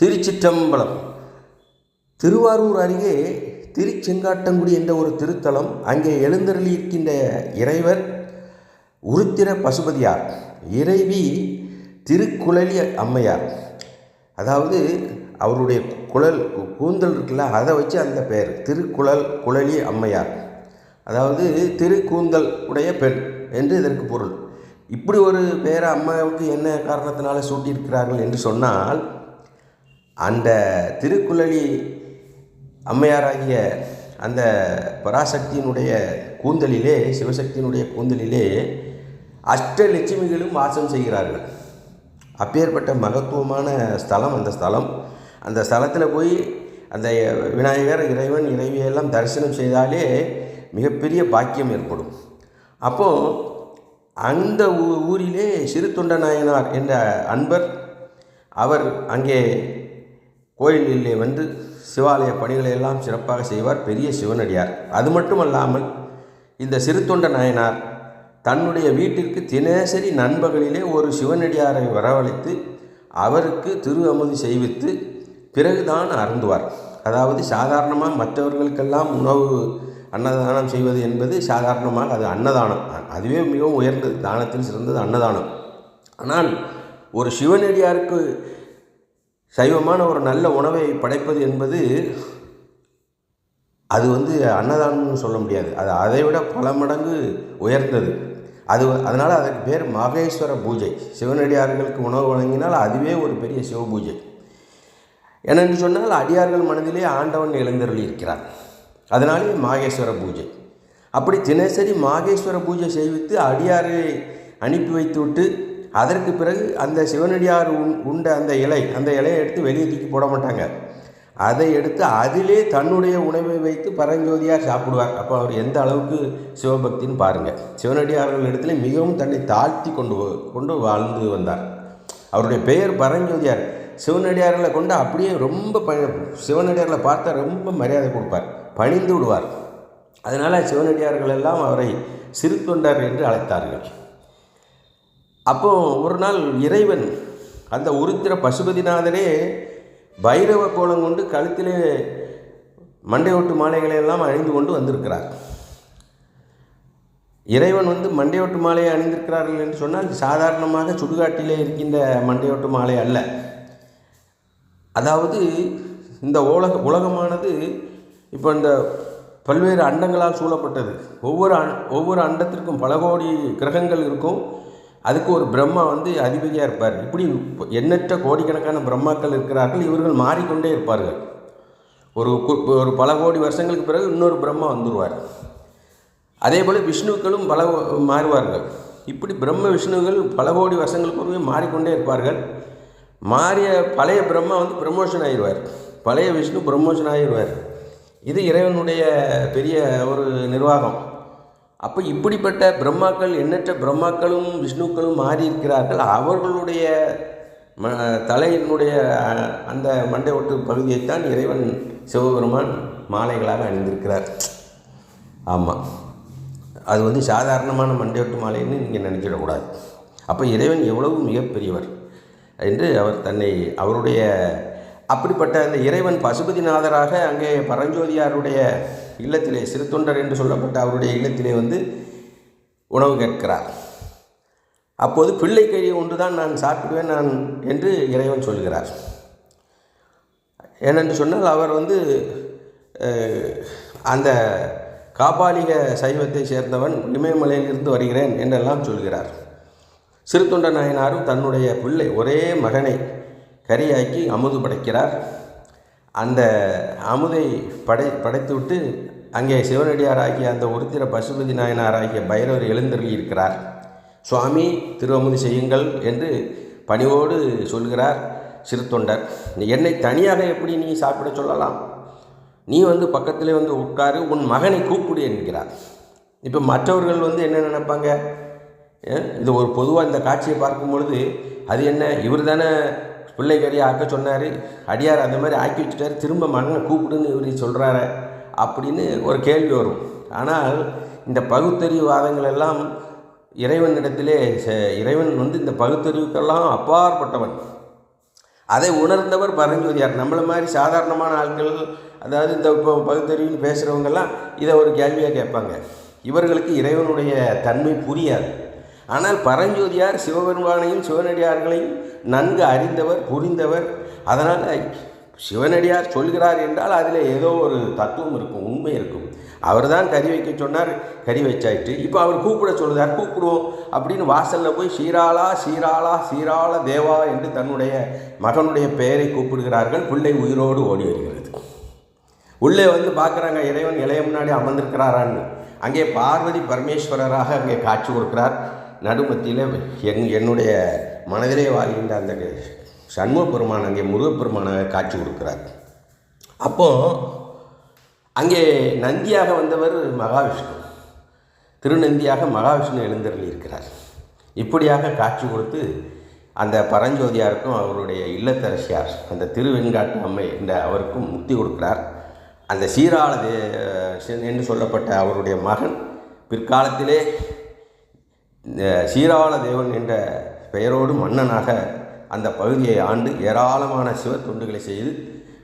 திருச்சிற்றம்பலம். திருவாரூர் அருகே திருச்செங்காட்டங்குடி என்ற ஒரு திருத்தலம் அங்கே எழுந்தருளியிருக்கின்ற இறைவர் உருத்திர பசுபதியார். இறைவி திருக்குழலி அம்மையார். அதாவது அவருடைய குழல் கூந்தல் இருக்குல்ல அதை வச்சு அந்த பெயர் திருக்குழல் குழலி அம்மையார். அதாவது திருக்கூந்தல் உடைய பெண் என்று இதற்கு பொருள். இப்படி ஒரு பெயரை அம்மாவுக்கு என்ன காரணத்தினால சூட்டியிருக்கிறார்கள் என்று சொன்னால் அந்த திருக்குழலி அம்மையாராகிய அந்த பராசக்தியினுடைய கூந்தலிலே சிவசக்தியினுடைய கூந்தலிலே அஷ்டலட்சுமிகளும் வாசம் செய்கிறார்கள். அப்பேற்பட்ட மகத்துவமான ஸ்தலம் அந்த ஸ்தலம். அந்த ஸ்தலத்தில் போய் அந்த விநாயகர் இறைவன் இறைவியெல்லாம் தரிசனம் செய்தாலே மிகப்பெரிய பாக்கியம் ஏற்படும். அப்போது அந்த ஊ ஊரிலே சிறு தொண்ட நாயனார் என்ற அன்பர் அவர் அங்கே கோயிலிலே வந்து சிவாலய பணிகளை எல்லாம் சிறப்பாக செய்வார் பெரிய சிவனடியார். அது மட்டுமல்லாமல் இந்த சிறுத்தொண்ட நாயனார் தன்னுடைய வீட்டிற்கு தினசரி நண்பர்களிலே ஒரு சிவனடியாரை வரவழைத்து அவருக்கு திரு அமுதி செய்வித்து பிறகுதான் அருந்துவார். அதாவது சாதாரணமாக மற்றவர்களுக்கெல்லாம் உணவு அன்னதானம் செய்வது என்பது சாதாரணமாக அது அன்னதானம். அதுவே மிகவும் உயர்ந்தது தானத்தில் சிறந்தது அன்னதானம். ஆனால் ஒரு சிவனடியாருக்கு சைவமான ஒரு நல்ல உணவை படைப்பது என்பது அது வந்து அன்னதானம்னு சொல்ல முடியாது. அது அதை விட பல மடங்கு உயர்ந்தது. அது அதனால் அதற்கு பேர் மகேஸ்வர பூஜை. சிவனடியார்களுக்கு உணவு வழங்கினால் அதுவே ஒரு பெரிய சிவ பூஜை. ஏனென்று சொன்னால் அடியார்கள் மனதிலே ஆண்டவன் எழுந்தருளி இருக்கிறார். அதனாலே மாகேஸ்வர பூஜை. அப்படி தினசரி மாகேஸ்வர பூஜை செய்வித்து அடியாரை அனுப்பி வைத்துவிட்டு அதற்கு பிறகு அந்த சிவனடியார் உண் உண்ட அந்த இலை அந்த இலையை எடுத்து வெளியே தூக்கி போட மாட்டாங்க. அதை எடுத்து அதிலே தன்னுடைய உணவை வைத்து பரஞ்சோதியார் சாப்பிடுவார். அப்போ அவர் எந்த அளவுக்கு சிவபக்தின்னு பாருங்கள் சிவனடியார்கள் இடத்துல மிகவும் தன்னை தாழ்த்தி கொண்டு கொண்டு வாழ்ந்து வந்தார். அவருடைய பெயர் பரஞ்சோதியார். சிவனடியார்களை கொண்டு அப்படியே ரொம்ப ப சிவனடியார்களை பார்த்தா ரொம்ப மரியாதை கொடுப்பார். பணிந்து விடுவார். அதனால் சிவனடியார்கள் எல்லாம் அவரை சிறு தொண்டர் என்று அழைத்தார்கள். அப்போ ஒரு நாள் இறைவன் அந்த உருத்திர பசுபதிநாதரே பைரவ கோலம் கொண்டு கழுத்திலே மண்டையோட்டு மாலைகளை எல்லாம் அணிந்து கொண்டு வந்திருக்கிறார். இறைவன் வந்து மண்டையோட்டு மாலையை அணிந்திருக்கிறார்கள் என்று சொன்னால் சாதாரணமாக சுடுகாட்டிலே இருக்கின்ற மண்டையோட்டு மாலை அல்ல. அதாவது இந்த உலக உலகமானது இப்போ இந்த பல்வேறு அண்டங்களால் சூழப்பட்டது. ஒவ்வொரு அண் ஒவ்வொரு அண்டத்திற்கும் பல கோடி கிரகங்கள் இருக்கும். அதுக்கு ஒரு பிரம்மா வந்து அதிபதியாக இருப்பார். இப்படி எண்ணற்ற கோடிக்கணக்கான பிரம்மாக்கள் இருக்கிறார்கள். இவர்கள் மாறிக்கொண்டே இருப்பார்கள். ஒரு ஒரு பல கோடி வருஷங்களுக்கு பிறகு இன்னொரு பிரம்மா வந்துடுவார் அதே போல் விஷ்ணுக்களும் பல மாறுவார்கள். இப்படி பிரம்ம விஷ்ணுகள் பல கோடி வருஷங்களுக்கு பிறகு மாறிக்கொண்டே இருப்பார்கள். மாறிய பழைய பிரம்மா வந்து ப்ரமோஷன் ஆயிடுவார். பழைய விஷ்ணு ப்ரமோஷன் ஆயிடுவார். இது இறைவனுடைய பெரிய ஒரு நிர்வாகம். அப்போ இப்படிப்பட்ட பிரம்மாக்கள் எண்ணற்ற பிரம்மாக்களும் விஷ்ணுக்களும் மாறி இருக்கிறார்கள் அவர்களுடைய ம தலையினுடைய அந்த மண்டை ஒட்டு பகுதியைத்தான் இறைவன் சிவபெருமான் மாலைகளாக அணிந்திருக்கிறார். ஆமாம் அது வந்து சாதாரணமான மண்டையொட்டு மாலைன்னு நீங்கள் நினச்சிடக்கூடாது. அப்போ இறைவன் எவ்வளவு மிகப்பெரியவர் என்று அவர் தன்னை அவருடைய அப்படிப்பட்ட அந்த இறைவன் பசுபதிநாதராக அங்கே பரஞ்சோதியாருடைய இல்லத்திலே சிறு தொண்டர் என்று சொல்லப்பட்ட அவருடைய இல்லத்திலே வந்து உணவு கேட்கிறார். அப்போது பிள்ளைக்கறி ஒன்று தான் நான் சாப்பிடுவேன் நான் என்று இறைவன் சொல்கிறார். ஏனென்று சொன்னால் அவர் வந்து அந்த காபாலிக சைவத்தை சேர்ந்தவன் இமயமலையிலிருந்து வருகிறேன் என்றெல்லாம் சொல்கிறார். சிறு தொண்ட நாயனாரும் தன்னுடைய பிள்ளை ஒரே மகனை கரியாக்கி அமுது படைக்கிறார். அந்த அமுதை படை படைத்துவிட்டு அங்கே சிவனடியாராகிய அந்த உருத்திர பசுபதி நாயனாராகிய பைரவர் எழுந்தருளி இருக்கிறார். சுவாமி திருவமுதி செய்யுங்கள் என்று பணிவோடு சொல்கிறார் சிறு தொண்டர் என்னை தனியாக எப்படி நீ சாப்பிட சொல்லலாம்? நீ வந்து பக்கத்திலே வந்து உட்காரு உன் மகனை கூப்பிடு என்கிறார். இப்போ மற்றவர்கள் வந்து என்ன நினைப்பாங்க? இது ஒரு பொதுவாக இந்த காட்சியை பார்க்கும் பொழுது அது என்ன இவர் தானே பிள்ளை ஆக்க சொன்னார். அடியார் அந்த மாதிரி ஆக்கி வச்சுட்டார். திரும்ப மகனை கூப்பிடுன்னு இவர் சொல்கிறாரு அப்படின்னு ஒரு கேள்வி வரும். ஆனால் இந்த பகுத்தறிவு வாதங்கள் எல்லாம் இறைவனிடத்திலே இறைவன் வந்து இந்த பகுத்தறிவுக்கெல்லாம் அப்பாற்பட்டவன். அதை உணர்ந்தவர் பரஞ்சோதியார். நம்மளை மாதிரி சாதாரணமான ஆட்கள் அதாவது இந்த இப்போ பகுத்தறிவுன்னு பேசுகிறவங்கெல்லாம் இதை ஒரு கேள்வியாக கேட்பாங்க. இவர்களுக்கு இறைவனுடைய தன்மை புரியாது. ஆனால் பரஞ்சோதியார் சிவபெருமானையும் சிவனடியார்களையும் நன்கு அறிந்தவர் புரிந்தவர். அதனால் சிவனடியார் சொல்கிறார் என்றால் அதில் ஏதோ ஒரு தத்துவம் இருக்கும் உண்மை இருக்கும். அவர் தான் கறி வைக்க சொன்னார் கறி வச்சாயிட்டு இப்போ அவர் கூப்பிட சொல்லுதார் கூப்பிடுவோம் அப்படின்னு வாசலில் போய் சீராளா சீராளா சீராள தேவா என்று தன்னுடைய மகனுடைய பெயரை கூப்பிடுகிறார்கள். பிள்ளை உயிரோடு ஓடி வருகிறது. உள்ளே வந்து பார்க்குறாங்க இறைவன் இளைய முன்னாடி அமர்ந்திருக்கிறாரான்னு. அங்கே பார்வதி பரமேஸ்வரராக அங்கே காட்சி கொடுக்கிறார். நடுமத்தியில் என் என்னுடைய மனதிலே வாழ்கின்ற அந்த சண்முக பெருமான் அங்கே முருகப்பெருமானாக காட்சி கொடுக்குறார். அப்போது அங்கே நந்தியாக வந்தவர் மகாவிஷ்ணு. திருநந்தியாக மகாவிஷ்ணு எழுந்தருளியிருக்கிறார். இப்படியாக காட்சி கொடுத்து அந்த பரஞ்சோதியாருக்கும் அவருடைய இல்லத்தரசியார் அந்த திருவெண்காட்டு அம்மை என்ற அவருக்கும் முக்தி கொடுக்கிறார். அந்த சீராள என்று சொல்லப்பட்ட அவருடைய மகன் பிற்காலத்திலே இந்த சீராள தேவன் என்ற பெயரோடு மன்னனாக அந்த பகுதியை ஆண்டு ஏராளமான சிவ தொண்டுகளை செய்து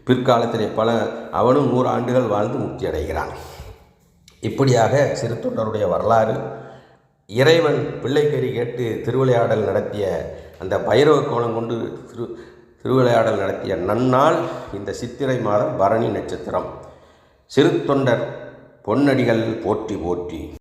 பிற்காலத்திலே பல அவனும் நூறு ஆண்டுகள் வாழ்ந்து முக்தி அடைகிறான். இப்படியாக சிறு தொண்டருடைய வரலாறு இறைவன் பிள்ளைக்கறி கேட்டு திருவிளையாடல் நடத்திய அந்த பைரவ கோலம் கொண்டு திரு திருவிளையாடல் நடத்திய நன்னாள் இந்த சித்திரை மாதம் பரணி நட்சத்திரம். சிறு தொண்டர் பொன்னடிகள் போற்றி போற்றி.